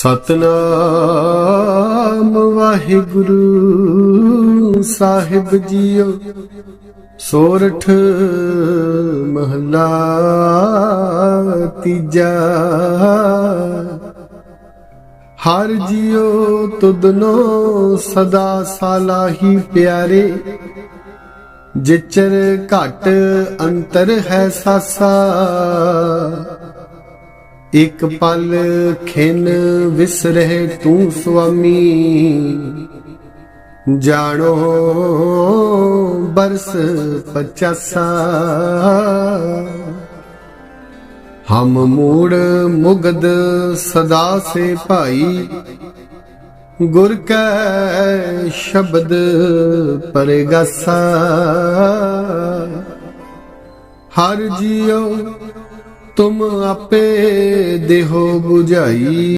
ਸਤਨਾਮ ਵਾਹਿਗੁਰੂ ਸਾਹਿਬ ਜੀਓ, ਸੋਰਠ ਮਹਲਾ ਤੀਜਾ। ਹਰ ਜੀਓ ਤੁਧਨੋ ਸਦਾ ਸਾਲਾਹੀ ਪਿਆਰੇ, ਜਿਚਰ ਘਟ ਅੰਤਰ ਹੈ ਸਾਸਾ। ਇਕ ਪਲ ਖਿਨ ਵਿਸਰਹਿ ਤੂੰ ਸੁਆਮੀ। ਜਾਣੋ ਬਰਸ ਪਚਾਸਾ। ਹਮ ਮੂੜ ਮੁਗਦ ਸਦਾ ਸੇ ਭਾਈ। ਗੁਰ ਕੈ ਸ਼ਬਦ ਪਰਗਾਸਾ। ਹਰ ਜੀਉ ਤੁਮ ਆਪੇ ਦੇਹੋ 부ਝਾਈ